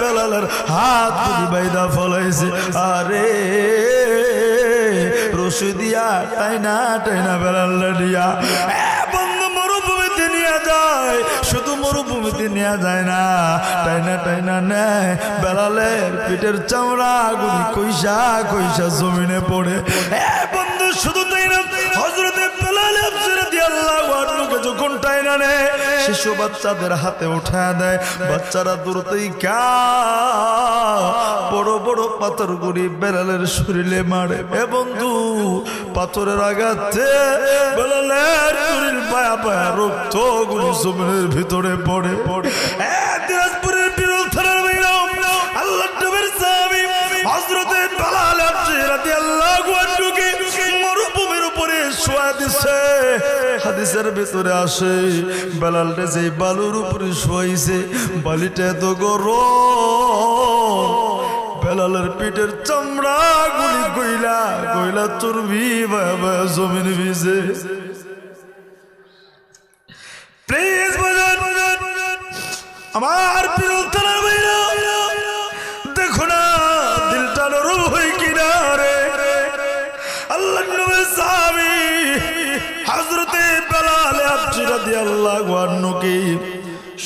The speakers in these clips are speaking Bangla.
দিয়া হাত ফলাইছে। আরে রশি দিয়া টাইনা টাইনা বেলাল দিয়া। মরুভূমিতে যায়। শুধু মরুভূমিতে নিয়ে যায় না, টাইনা টাইনা বেলালের পিঠের চামড়া গুলি কইসা কইসা জমিনে পড়ে। যখন নেয়? শিশু বাচ্চাদের হাতে উঠা দেয়। বাচ্চারা দূরতেই কা বড় বড় পাথর বেড়ালের শরীরে মারে। এ বন্ধু, পাথরের আঘাতে বেড়ালের শরীর পায়া পায়া রক্ত গুলি জমিনের ভিতরে পড়ে পড়ে। শোয়া হাদিসের ভিতরে আসে, বেলালটা যে বালুর উপরে শোয়াইছে, বালিটা এত গরম। বেলালের পিঠের চামড়া গুলি গইলা গইলা চর্বি বাবা জমিন ভিজে। প্লিজ আমার বিরল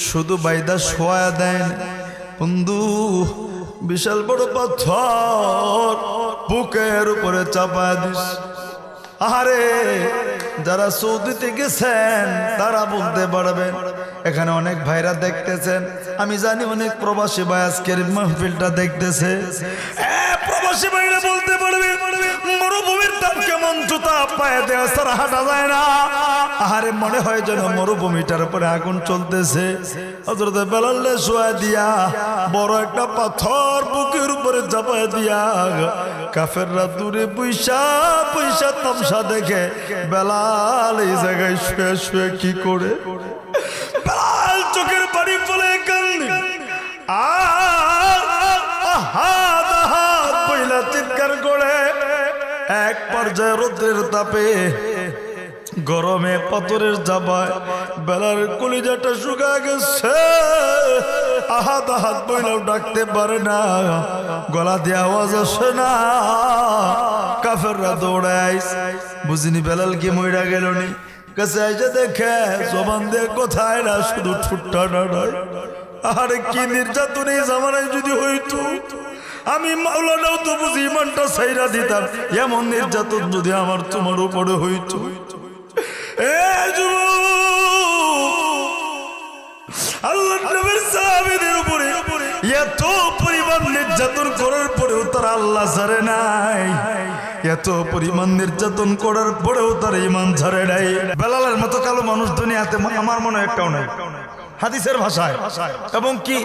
শুধু বাইদা শোয়া দেন? বন্ধু, বিশাল বড় পাথর বুকের উপরে চাপা দিস। আরে যারা সৌদিতে গেছেন, তারা বলতে পারবেন, এখানে অনেক ভাইরা দেখতেছেন। আমি জানি অনেক প্রবাসী ভাই আজকের মাহফিলটা দেখতেছে। প্রবাসী ভাইরা বলতে পারবে মরুভূমির দাম কেমন জুতা পায়ে দেওয়া সারা হাঁটা যায় না আহারে মনে হয় যেন মরুভূমিটার উপরে আগুন চলতেছে হজরত শোয়া দিয়া বড় একটা পাথর বুকের উপরে চাপায় দিয়া কাফেররা দূরে পয়সা পয়সা তামসা দেখে বেলাল এই জায়গায় শুয়ে শুয়ে কি করে বেলাল চোখের বাড়ি ফলে কান্দি পয়লা চিৎকার করে এক পর্যায়ে রোদ্রের তাপে গরমে পাথরের জাবায় বেলার কলিজাটা শুকা গেছে। আহাত আহাত বইলেও ডাকতে পারে না, গলা দিয়ে আওয়াজ আসে না। কাফেররা দৌড়াই বুঝিনি বেলাল কি মইরা গেল নি কাছে আইসে দেখে জবান দিয়ে কোথায় না, শুধু ঠুট্টা নয় আরে কি নির্যাতন এই জামানায় যদি হইতো? আমি মাওলানাও তো বুঝি ইমানটা সাইরা দিতাম। এমন নির্যাতন যদি আমার তোমার উপরে হইতো। এ আল্লাহ নবীর সাহাবীদের উপরে এত পরিমাণ নির্যাতন করার পরেও তারা আল্লাহ ছাড়ে নাই। এত পরিমাণ নির্যাতন করার পরেও তার ইমান ছাড়ে নাই। বেলালের মতো কালো মানুষ দুনিয়াতে আমার মনে একটাও নাই। হাদিসের ভাষায়। এবং কি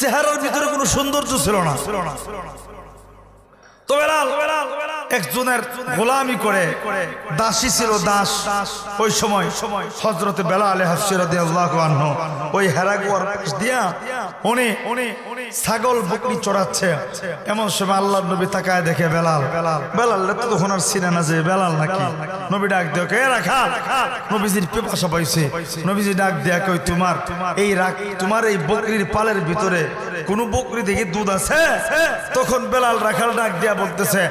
চেহারার ভিতরে কোনো সৌন্দর্য ছিল না। তো বেলাল একজনের গোলামি করে, দাসী ছিল দাস, ওই সময় হজরতে বেলাল হাসিরাদি আল্লাহ আনহু, ওই হেরাগুয়ার পাশ দিয়া উনি ছাগল বকরি চড়াচ্ছে। এমন সময় আল্লাহ নবী তাকায় দেখে বেলাল বেলাল তো তখন আর চিনে না যে বেলাল নাকি? নবী ডাক দিয়ে কে রাখা? নবীজির পেপাসা পাইছে। নবীজি ডাক দেয়া কই তোমার এই রাখ তোমার এই বকরির পালের ভিতরে কোন বকরি দেখি দুধ আছে? তখন বেলাল রাখাল ডাক দিয়া বলতেছে,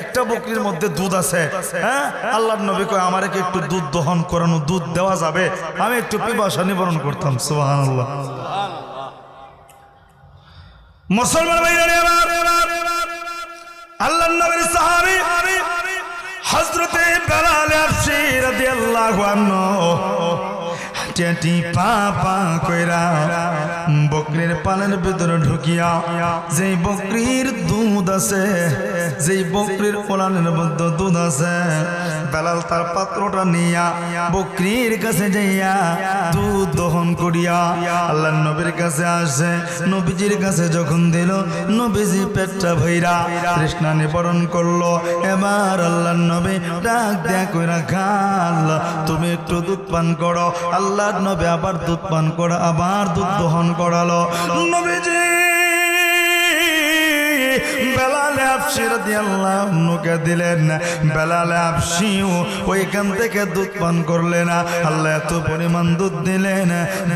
একটা বকরির মধ্যে দুধ আছে। হ্যাঁ? আল্লাহ নবী কয় আমার কি একটু দুধ দহন করানো দুধ দেওয়া যাবে? আমি একটু পিপাসা নিবারণ করতাম সুবহানাল্লাহ। মুসলমান ভাইরা আল্লাহ নবীর সাহাবী হযরতে বেলাল আফসি রাদিয়াল্লাহু আনহু টেটি পা কইরা বকরির পালের ভিতরে ঢুকিয়া যেই বকরির দুধ আছে, যেই বকরির কোলানের মধ্যে দুধ আছে, বেলাল তার পাত্রটা নিয়া বকরির কাছে যাইয়া দুধ দহন করিয়া আল্লাহ নবীর কাছে আসে। নবীজির কাছে যখন দিল, নবীজি পেটটা ভৈরা তৃষ্ণা নিবারণ করল। এবার আল্লাহ নবী ডাক দেয়া কইরা, খাল, তুমি একটু দুধ পান করো। আল্লাহ নবী আবার দুধ পান করা, আবার দুধ দহন করালো। নবীজি বেলালে ওইখান থেকে দুধ পান এত পরিমাণ দুধ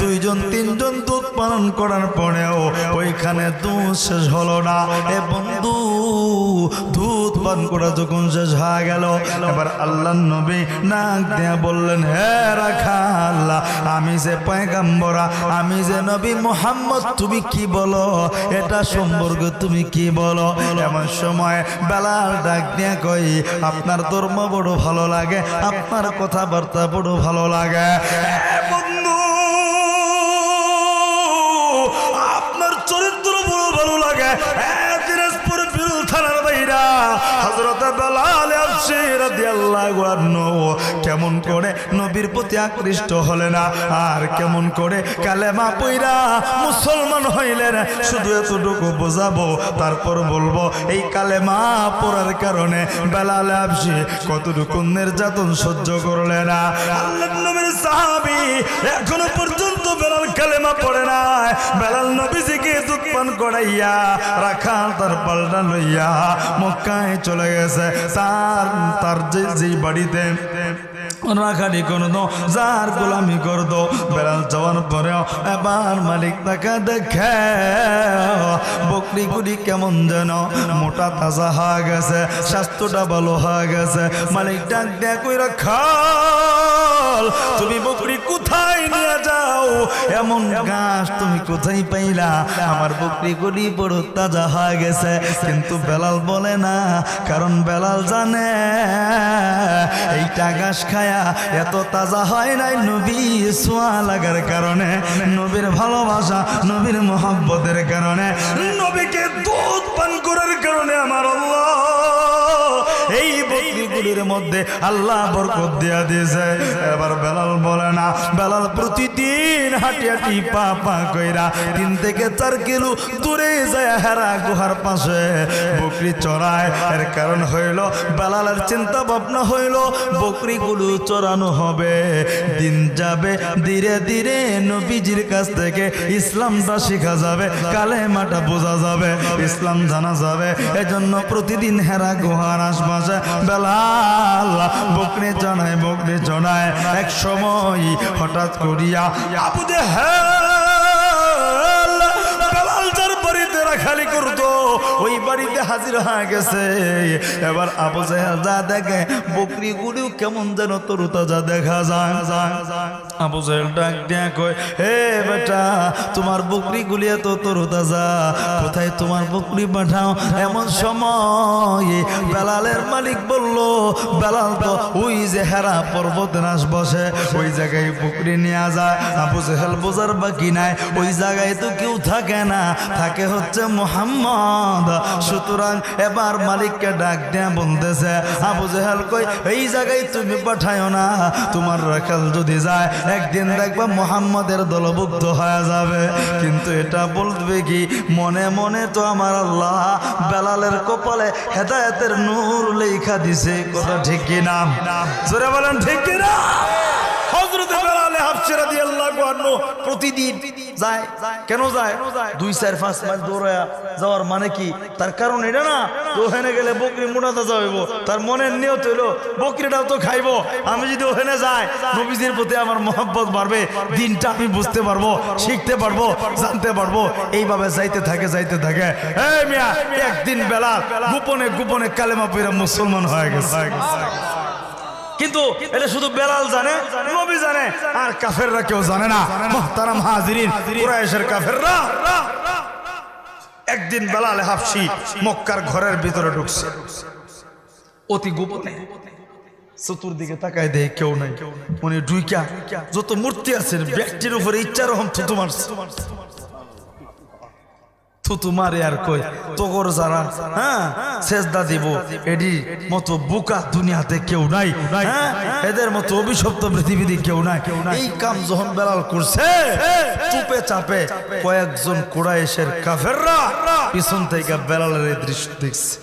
দুইজন, তিনজন দুধ পান করার পরেও ওইখানে দুধ শেষ হলো না। এ বন্ধু দুধ পান করা যখন শেষ হয়ে গেল, এবার আল্লাহ নবী নাক দিয়া বললেন, হে রাখা আল্লাহ আমি যে পয়গাম্বরা, আমি যে নবী মোহাম্মদ, তুমি কি বলো? এটা সম্পর্কে তুমি কি বলো? এমন সময় বেলাল ডাক দিয়া কই আপনার ধর্ম বড় ভালো লাগে, আপনার কথাবার্তা বড় ভালো লাগে। আনহু কেমন করে নবীর প্রতি আকৃষ্ট আর কেমন করে কালেমা মুসলমান হইলেন, শুধু এতটুকু বোঝাবো, তারপর বলব, এই কালেমা পড়ার কারণে বেলাল কতটুকু নির্যাতন সহ্য করলে না। আল্লাহ নবীর সাহাবী এখনও পর্যন্ত বেলাল কালেমা পড়ে নাই বেলাল নবীজিকে দুধ করাইয়া রাখা তার পাল্টা লইয়া মক্কায় চলে গেছে। তার তার যে বাড়িতে রাখানি করতো যার গোলামি করতো বেড়াল যাওয়ার পরেও এবার মালিক তাকে দেখে বকরি গুলি কেমন যেন, মোটা তাজা হয়ে গেছে, স্বাস্থ্যটা ভালো হয়ে গেছে। মালিক ডাক দেয়া কই রাখাল তুমি বকরি কোথায় নিয়ে যাও? এমন ঘাস তুমি কোথায় পাইলা? আমার বকরি গুলি বড় তাজা হয়ে গেছে। কিন্তু বেলাল বলে না, কারণ বেলাল জানে এইটা ঘাস খায়া এত তাজা হয় নাই নবী সোয়া লাগার কারণে। নবীর ভালোবাসা, নবীর মোহাব্বতের কারণে। নবীকে দুধ পান করার কারণে আমার এই বকরিগুলির মধ্যে আল্লাহ বরকত দিয়া দিয়েছে। এবার বেলাল বলে না, বেলাল প্রতিদিন হাঁটি হাঁটি পা পা কইরা তিন থেকে চার কিলো দূরে যায় হেরা গুহার পাশে। বকরি চড়ায়, এর কারণ হইল বেলালের চিন্তা ভাবনা হইল বকরিগুলো চড়ানো হবে। দিন যাবে, ধীরে ধীরে নবীজির কাছ থেকে ইসলামটা শেখা যাবে কালে মাটা বোঝা যাবে, ইসলাম জানা যাবে। এজন্য প্রতিদিন হেরা গুহার আশপাশে বেলাল বকরে চড়ায় বকরে চড়ায় এক সময় হঠাৎ করিয়া আবু জাহেল রাখালি করতো, ওই বাড়িতে হাজির হয়ে গেছে। এবার আবু জাহেল যা দেখে বকরি গুলিও কেমন যেন তরু তাজা দেখা যায়। আবু জাহেল ডাক দিয়া কয় হে বেটা, তোমার বকরি গুলি এত তরু তাজা কোথায় তোমার বকরি পাঠাও? এমন সময় বেলালের মালিক বলল, বেলাল তো ওই যে হেরা পর্বত নাশ বসে ওই জায়গায় বকরি নিয়ে যায়। আবু জাহেল বোঝার বাকি নাই, ওই জায়গায় তো কেউ থাকে না, থাকে হচ্ছে মোহাম্মদ। সুতরাং এবার মালিককে ডাক দেয়া বলতেছে, আবু জেহাল কই? এই জায়গায় তুমি পাঠায়ও না। তোমার রাখাল যদি যায়, একদিন দেখবা মোহাম্মদের দলভুক্ত হয়ে যাবে। কিন্তু এটা বলবে কি? মনে মনে তো আমার আল্লাহ বেলালের কপালে হেদায়েতের নূর লেখা দিছে। কথা ঠিক কি না জোরে বলেন, ঠিক কি না হজরতে বেলালে হাফসে রাদিয়াল্লাহু আনহু প্রতিদিন যায়। কেন যায়? দুই, চার, পাঁচ মাইল দৌড়ায়া যাওয়ার মানে কি? তার কারণ এটা না ওখানে গেলে বকরি মোটা তাজা হইব তার মনের নিয়ত হইল, বকরিটাও তো খাইবো। আমি যদি ওখানে যাই, নবীজির প্রতি আমার মহব্বত বাড়বে, দিনটা আমি বুঝতে পারব, শিখতে পারব, জানতে পারব। এইভাবে যাইতে থাকে যাইতে থাকে। এই মিয়া, একদিন বেলা গোপনে গোপনে কালেমা পইরা মুসলমান হয়ে গেছে। কিন্তু এটা শুধু বেলাল জানে, নবী জানে, আর কাফেররা কেউ জানে না। মোহতারাম হাজিরিন, কুরাইশের কাফেররা। একদিন বেলাল হাফসি মক্কার ঘরের ভিতরে ঢুকছে। অতি গোপনে চতুর্দিকে তাকায় দেয় কেউ নাই। উনি ডুইকা যত মূর্তি আছে, ব্যক্তির উপরে ইচ্ছা রকম থুতু মারছে। থুতু মারে আর কই? হ্যাঁ এডি মতো দুনিয়াতে কেউ নাই হ্যাঁ এদের মতো অভিশপ্ত কেউ নাই। কাম যখন করছে, চুপে কয়েকজন কুড়াইশের কাফেররা পিছন থেকে বেলালের দৃষ্টি দেখছে।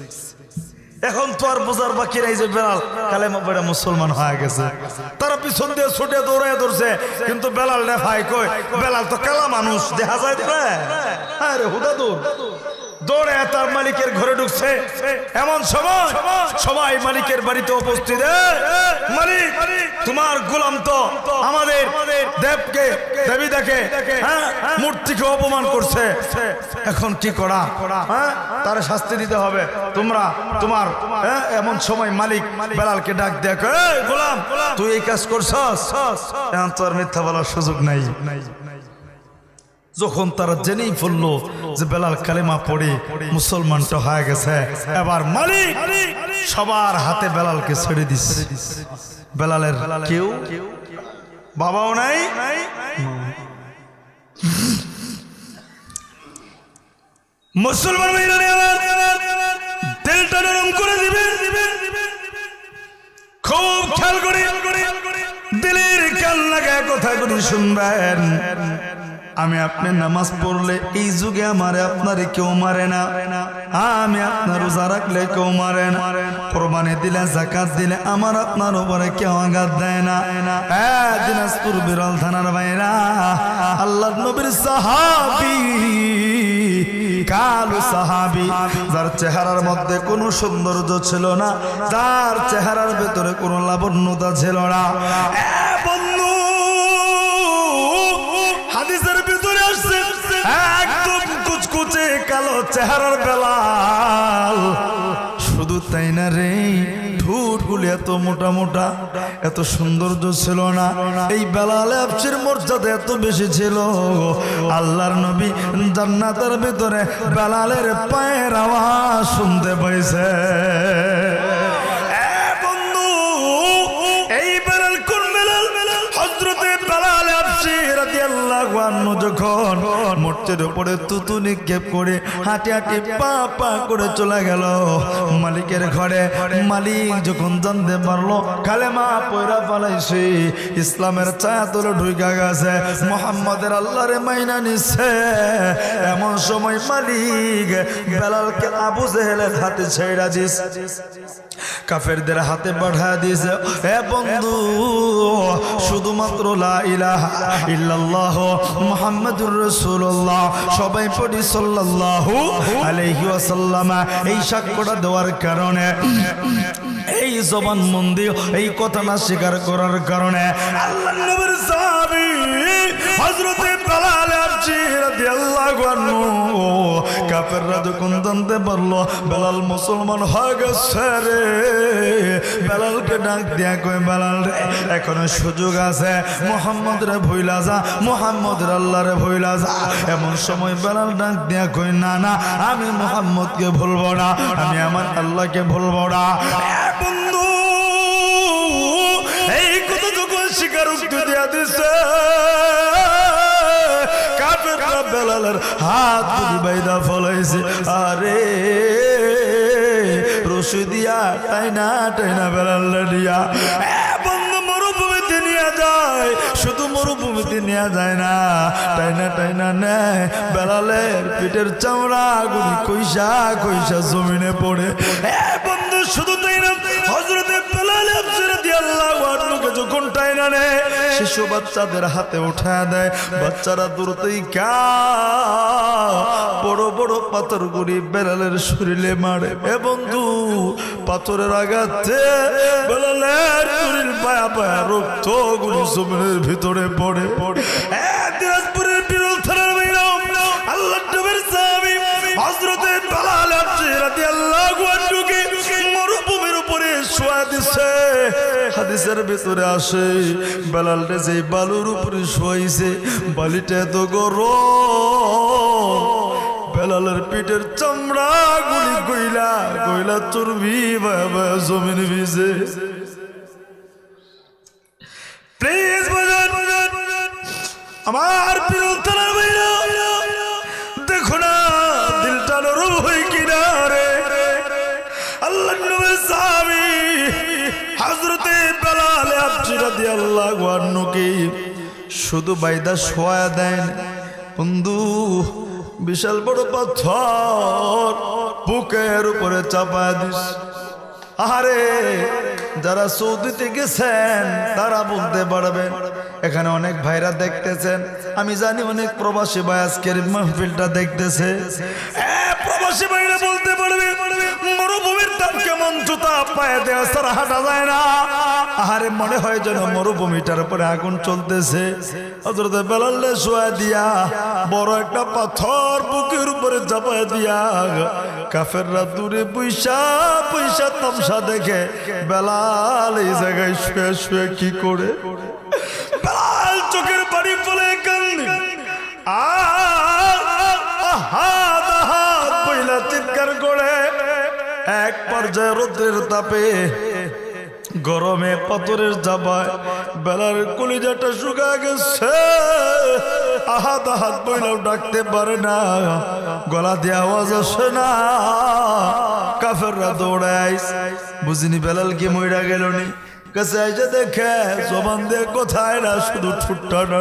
এখন তো আর বোঝার বাকি নাই যে বেলাল কালেমা বেড়া মুসলমান হয়ে গেছে। তারা পিছন দিয়ে ছুটে দৌড়ায় ধরছে কিন্তু বেলাল রে ভাই কই বেলাল তো কালা মানুষ, দেখা যায় হ্যাঁ রে, হুদা দৌড়ে তার মালিকের ঘরে ঢুকছে। এমন সময় সবাই মালিকের বাড়িতে উপস্থিত। মালিক তোমার গোলাম তো আমাদের দেবকে দেবী দেখে হ্যাঁ মূর্তিকে অপমান করছে। এখন কি করা? হ্যাঁ তার শাস্তি দিতে হবে। তোমরা তোমার হ্যাঁ, এমন সময় মালিক বেলালকে ডাক দেখ। গোলাম তুই এই কাজ করছস? তোর মিথ্যা বলার সুযোগ নাই। যখন তারা জেনেই ফেলল যে বেলাল কালেমা পড়ে মুসলমানটা হয়ে গেছে, এবার মালিক সবার হাতে বেলালকে ছেড়ে দিচ্ছে বেলালের কেউ? বাবাও নাই? মুসলমান খুব খেয়াল আমি আপনার নামাজ পড়লে এই যুগে আমারে আপনারে কেউ মারে না। আমি আপনার রোজা রাখলে কেউ মারে না। কোরবানি দিলে জাকাত দিলে আমার আপনার উপরে কেউ আঘাত দেয় না। দিনাজপুর বিরল থানার বাইরা আল্লাহ নবীর সাহাবি, কালু সাহাবি, যার চেহারার মধ্যে কোনো সৌন্দর্য ছিল না, যার চেহারার ভেতরে কোনো লাবণ্যতা ছিল না। কালো চেহারার বেলাল। শুধু তাই না রে ঠোঁট গুলি এত মোটা মোটা, এত সৌন্দর্য ছিল না। এই বেলালে আফসির মর্যাদা এত বেশি ছিল। আল্লাহর নবী জান্নাতের ভিতরে বেলালের পায়ের আওয়াজ শুনতে পাইছে। যখন মূর্তির উপরে তুতু নিক্ষেপ করে হাঁটি হাঁটি পা পা করে চলে গেল। মালিকের ঘরে মালিক যখন জানতে পারল, কালেমা পয়রা পালাইছে ইসলামের ছায়া তোলে ঢুকা গেছে, মোহাম্মদের আল্লাহরে মাইনা নিচ্ছে এমন সময় মালিক বেলালকে আবু জেহেলের হাতে ছেড়া দিস। কাফেরদের হাতে পাঠা দিয়েছে এ বন্ধু, শুধুমাত্র লা ইলাহা ইল্লাল্লাহ মুহাম্মাদুর রাসূলুল্লাহ। সবাই পড়ি সাল্লাল্লাহু আলাইহি ওয়াসাল্লাম। এই সাক্ষ্যটা দেওয়ার কারণে, এই জবান মন্দি, এই কথা না স্বীকার করার কারণে আল্লাহ নবীর সাহাবী হযরতে বেলাল মুসলমান রে। বেলালকে ডাক কয়, বেলাল রে, এখনও সুযোগ আছে রে রে এমন সময় বেলাল ডাক দিয়া কই না না, আমি মোহাম্মদকে ভুলবো না, আমি আমার আল্লাহকে ভুলবো না। বন্ধু, এই কথা যখন স্বীকারোক্তি দিয়া দিছে কাফেররা হাত বাইদা ফলাইছে। আরে রশি দিয়া টাইনা টাইনা মরুভূমিতে যায়। শুধু মরুভূমিতে নিয়ে যায় না। টাইনা টাইনা নেয়। বেলালের পিঠের চামড়া গুলি কইসা কইসা জমিনে পড়ে। শিশু বাচ্চাদের হাতে উঠা দেয়। বাচ্চারা দূরতেই কা, বড় বড় পাথর গুলি বেলালের শরীরে মারে। এ বন্ধু, পাথরের আঘাতে বেলালের শরীর পায়া পায়া রক্ত জমিনের ভিতরে পড়ে। পড়ে থানার আল্লাহ মরুভূমির উপরে শোয়া দিছে, হাদিসের ভিতরে আসে, বেলালটা যে বালুর উপরে বালিটা বেলালের পিঠের চামড়া গুলি কইলা কইলা চর্বি বাবা জমিন ভিজে। আমার প্রিয় আনহু শুধু বাইদা শোয়া দেন। বন্ধু, বিশাল বড় পাথর বুকের উপরে চাপা দিস। আরে যারা সৌদিতে গেছেন, তারা বলতে পারবেন এখানে অনেক ভাইরা দেখতেছেন। আমি জানি অনেক প্রবাসী ভাই আজকের মাহফিলটা দেখতেছে। প্রবাসী বাইরে বলতে পারবে, মরুভূমির তার কেমন জুতা পায়ে দেওয়া সারা হাঁটা যায় না। আহারে, মনে হয় যেন মরুভূমিটার উপরে আগুন চলতেছে। হজরত বেলাল্লে শোয়া দিয়া, বড় একটা পাথর বুকের উপরে চাপায় দিয়া, কাফেররা দূরে পয়সা পয়সা তামসা দেখে, বেলাল এই জায়গায় শুয়ে শুয়ে কি করে? এক পর্যায়ে রৌদ্রের তাপে গরমে পাথরের জাবায় বেলার কলিজাটা শুকা গেছে। আহাত আহাত বইলেও ডাকতে পারে না, গলা দিয়ে আওয়াজ আসে না। কাফেররা দৌড়াই বুঝিনি বেলাল কি মইরা গেল নি কাছে আইসে দেখে জবান দিয়ে কোথায় না, শুধু ঠুট্টা না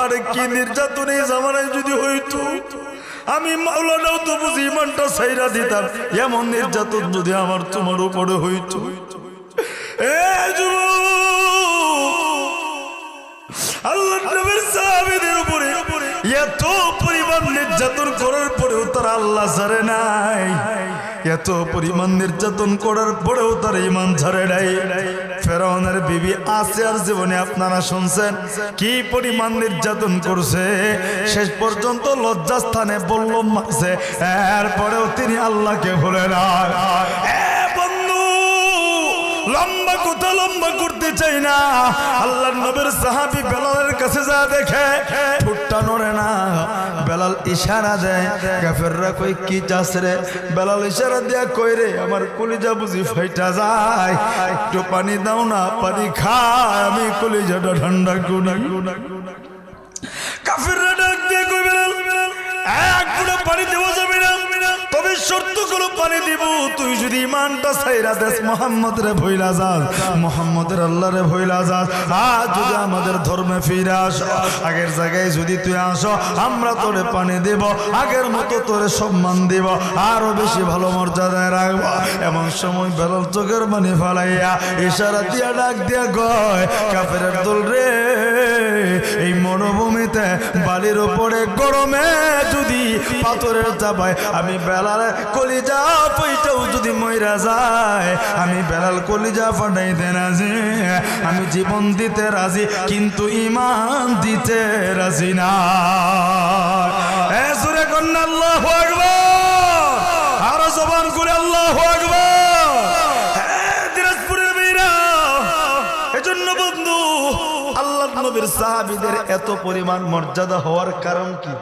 আরে কি নির্যাতন জামানায় যদি হইতো? আমি মাওলানাও তো বুঝি ইমানটা সাইরা দিতাম। এমন নির্যাতন যদি আমার তোমার উপরে হইত। আল্লাহ এত পরিমাণ নির্যাতন করার পরেও তারা আল্লাহ ছাড়ে নাই। এত পরিমাণ নির্যাতন করার পরেও তার ইমান ছাড়ে নাই। ফেরাউনের বিবি আসিয়ার জীবনে আপনারা শুনছেন কি পরিমাণ নির্যাতন করছে। শেষ পর্যন্ত লজ্জাস্থানে বলল মারছে। এরপরেও তিনি আল্লাহকে ভুলে না। লম্বা কথা লম্বা করতে চাই না। আল্লাহ নবীর সাহাবি বেলালের কাছে যা দেখে, ঠুট্টা নড়ে না। বেলাল ইশারা দেয়, কাফেররা কই, কি চাস রে? বেলাল ইশারা দিয়া কই রে, আমার কলিজা বুঝি ফাইটা যায়। একটু পানি দাও না, পানি খায়। আমি কলিজাটা ঠান্ডা গুনা গুনা কাফেররা ডাক দিয়ে কই বেলাল, এক ফুটা পানি দেওয়া যাবে তবে শর্তগুলো পানি দিব, তুই যদি ইমানটা সাইরা দেস মোহাম্মদ রে ভইলা যাস, মোহাম্মদের আল্লাহ রে ভইলা যাস। আজ যদি আমাদের ধর্মে ফিরে আস, আগের জায়গায় যদি তুই আসো আমরা তোরে পানি দেব, আগের মতো তোরে সম্মান দিব, আরও বেশি ভালো মর্যাদায় রাখব। এমন সময় বেলাল চোখের পানি ফালাইয়া ইশারা দিয়া ডাক দিয়া গয় কাফের দল রে, এই মরুভূমিতে বালির উপরে গরমে যদি পাথরের চাপায় আমি বেলাল কলিজা পইটাও যদি মইরা যায়, আমি বেলাল কলিজা ফাটাইতে রাজি। আমি জীবন দিতে রাজি, কিন্তু ইমান দিতে রাজি না। সুরে কন্যা, আল্লাহ আরও জবান করে, আল্লাহ নবীর সাহাবীদের এত পরিমাণ মর্যাদা হওয়ার কারণ কি?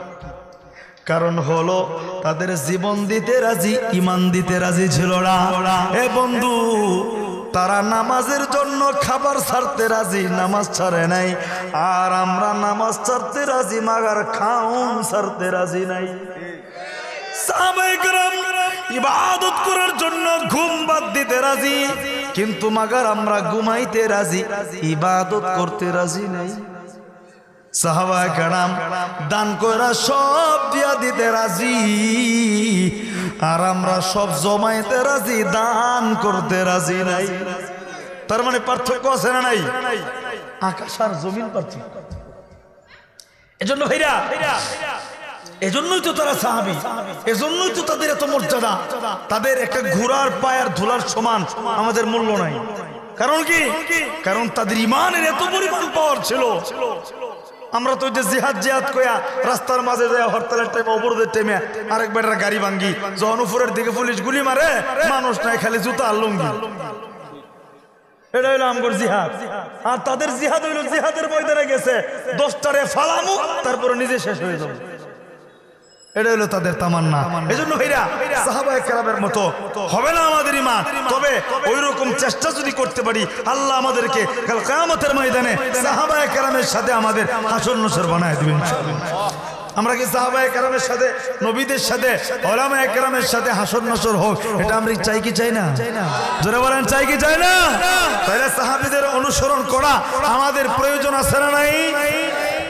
কারণ হলো তাদের জীবন দিতে রাজি, ইমান দিতে রাজি ছিল এ বন্ধু, তারা নামাজের জন্য খাবার ছাড়তে রাজি, নামাজ ছাড়ে নাই। আর আমরা নামাজ ছাড়তে রাজি, মাগার খাউন ছাড়তে রাজি নাই। ইবাদত করার জন্য ঘুম বাদ দিতে রাজি, কিন্তু মাগার আমরা ঘুমাইতে রাজি, ইবাদত করতে রাজি নাই। সাহাবা কারাম, দান করা সব দিয়া দিতে রাজি। আর আমরা সব জমাইতে রাজি, দান করতে রাজি নাই। তার মানে পার্থক্য আছে না নাই? আকাশ আর জমিন পার্থক্য। এজন্য ভাইরা, এজন্যই তো তারা সাহাবি, এজন্যই তো তাদের এত মর্যাদা। তাদের একটা ঘোড়ার পায়ের ধুলার সমান আমাদের মূল্য নাই। কারণ কি? কারণ তাদের ইমানের এত পরিমাণ পাওয়ার ছিল। আমরা তো যে জিহাদ জিহাদ কয়া রাস্তার মাঝে যায় হরতালের টাইমে অবরোধের টাইমে আরেক বেটার গাড়ি ভাঙ্গি। যখন উপরের দিকে পুলিশ গুলি মারে, মানুষ নাই, খালি জুতা আর এটা হইল আমগর জিহাদ। আর তাদের জিহাদ হইল জিহাদের ময়দানে গেছে। দশটারে ফালামু, তারপরে নিজে শেষ হয়ে যাবে। এটা হলো তাদের তামান্না। এই জন্য ভাইরা সাহাবা কেরামের মতো হবে না আমাদের ইমান তবে ওই রকম চেষ্টা যদি করতে পারি আল্লাহ আমাদেরকে কাল কায়ামতের ময়দানে সাহাবা কেরামের সাথে আমাদের হাসর নসর বানায় দিবেন আমরা কি সাহাবা কেরামের সাথে নবীদের সাথে ওলামায়ে কেরামের সাথে হাসর নসর হোক এটা আমরা চাই কি চাই না? জোরে বলেন চাই কি চাই না? তাহলে সাহাবীদের অনুসরণ করা আমাদের প্রয়োজন আছে না নাই।